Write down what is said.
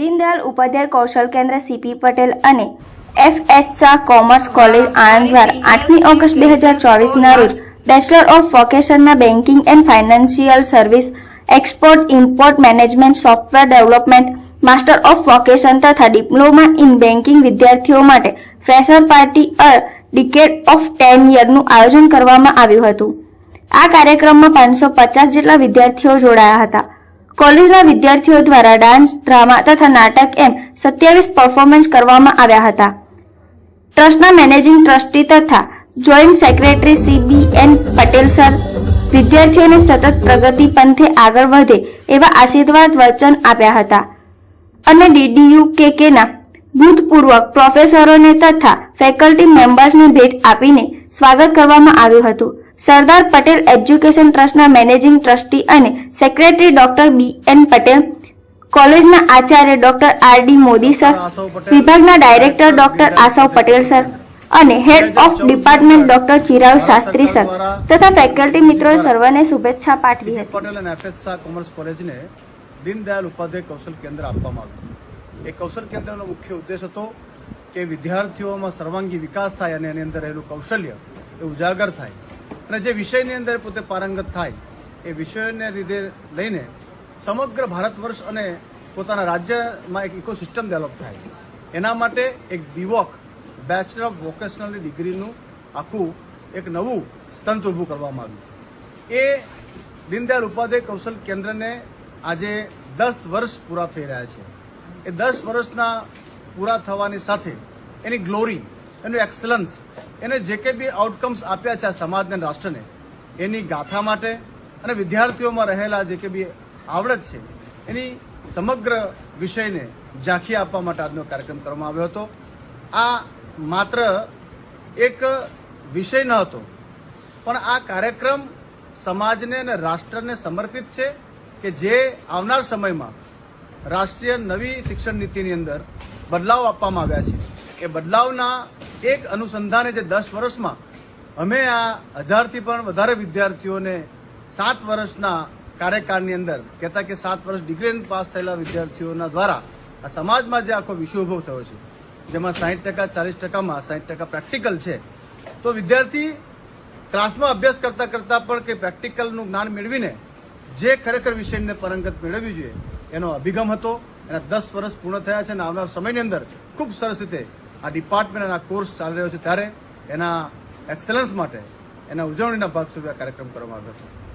દીનદયાળ ઉપાધ્યાય કૌશલ કેન્દ્ર સીપી પટેલ અને F H Shah commerce college Anand દ્વારા આઠમી ઓગસ્ટ બે હજાર ચોવીસના રોજ bachelor of વોકેશનના banking and financial service export import management software development master of vocation તથા ડિપ્લોમા ઇન બેન્કિંગ વિદ્યાર્થીઓ માટે fresher party a decade of ten યરનું આયોજન કરવામાં આવ્યું હતું. આ કાર્યક્રમમાં પાંચસો પચાસ જેટલા વિદ્યાર્થીઓ જોડાયા હતા. કોલેજના વિદ્યાર્થીઓ દ્વારા ડાન્સ, ડ્રામા તથા નાટક એમ સત્યાવીસ પરફોર્મન્સ કરવામાં આવ્યા હતા. ટ્રસ્ટના મેનેજિંગ ટ્રસ્ટી તથા joint secretary CBN Patel sir વિદ્યાર્થીઓને સતત પ્રગતિ પંથે આગળ વધે એવા આશીર્વાદ વચન આપ્યા હતા. અને ડીડીયુ કેકેના ભૂતપૂર્વ પ્રોફેસરોને તથા ફેકલ્ટી મેમ્બર્સને ભેટ આપીને સ્વાગત કરવામાં આવ્યું હતું. સરદાર પટેલ એજ્યુકેશન ટ્રસ્ટના મેનેજિંગ ટ્રસ્ટી અને secretary doctor B N Patel કોલેજના Acharya doctor R D Modi sir વિભાગના director doctor Aasav Patel sir અને head of department doctor Chirav Shastri sir તથા ફેકલ્ટી મિત્રોએ સર્વને શુભેચ્છા પાઠવી હતી. પટેલ અને એફએસ શાહ કોમર્સ કોલેજને દીનદયાલ ઉપાધ્યાય કૌશલ કેન્દ્ર આપવામાં આવ્યું. એ કૌશલ કેન્દ્રનો મુખ્ય ઉદ્દેશ હતો કે વિદ્યાર્થીઓમાં સર્વાંગી વિકાસ થાય અને એની અંદર રહેલું કૌશલ્ય એ ઉજાગર થાય. અને જે વિષયની અંદર પોતે પારંગત થાય, એ વિષયોને લીધે લઈને સમગ્ર ભારત વર્ષ અને પોતાના રાજ્યમાં એક ઇકોસિસ્ટમ ડેવલપ થાય. એના માટે એક બીવોક બેચલર ઓફ વોકેશનલ ડિગ્રીનું આખું એક નવું તંત્ર ઊભું કરવામાં આવ્યું. એ દીનદયાળ ઉપાધ્યાય કૌશલ કેન્દ્રને આજે દસ વર્ષ પૂરા થઈ રહ્યા છે. એ દસ વર્ષના પૂરા થવાની સાથે એની ગ્લોરી એનું એક્સલન્સ એને જે કંઈ બી આઉટકમ્સ આપ્યા છે આ સમાજને રાષ્ટ્રને, એની ગાથા માટે અને વિદ્યાર્થીઓમાં રહેલા જે કંઈ બી આવડત છે, એની સમગ્ર વિષયને ઝાંખી આપવા માટે આજનો કાર્યક્રમ કરવામાં આવ્યો હતો. આ માત્ર એક વિષય ન હતો, પણ આ કાર્યક્રમ સમાજને અને રાષ્ટ્રને સમર્પિત છે કે જે આવનાર સમયમાં રાષ્ટ્રીય નવી શિક્ષણ નીતિની અંદર બદલાવ આપવામાં આવ્યા છે. એ બદલાવના એક અનુસંધાને જે દસ વર્ષમાં અમે આ હજારથી પણ વધારે વિદ્યાર્થીઓને સાત વર્ષના કાર્યકાળની અંદર, કહેતા કે સાત વર્ષ ડિગ્રી પાસ થયેલા વિદ્યાર્થીઓના દ્વારા આ સમાજમાં જે આખો વિષય ઊભો થયો છે, જેમાં સાહીઠ ટકા, ચાલીસ ટકામાં સાહીઠ ટકા પ્રેક્ટિકલ છે, તો વિદ્યાર્થી ક્લાસમાં અભ્યાસ કરતા કરતા પણ કે પ્રેક્ટિકલનું જ્ઞાન મેળવીને જે ખરેખર વિષયને પરંગત મેળવવી જોઈએ એનો અભિગમ હતો. એના દસ વર્ષ પૂર્ણ થયા છે અને આવનાર સમયની અંદર ખૂબ સરસ રીતે આ ડિપાર્ટમેન્ટ એના કોર્સ ચાલી રહ્યો છે ત્યારે એના એક્સલન્સ માટે એના ઉજવણીના ભાગ સ્વરૂપે આ કાર્યક્રમ કરવામાં આવ્યો હતો.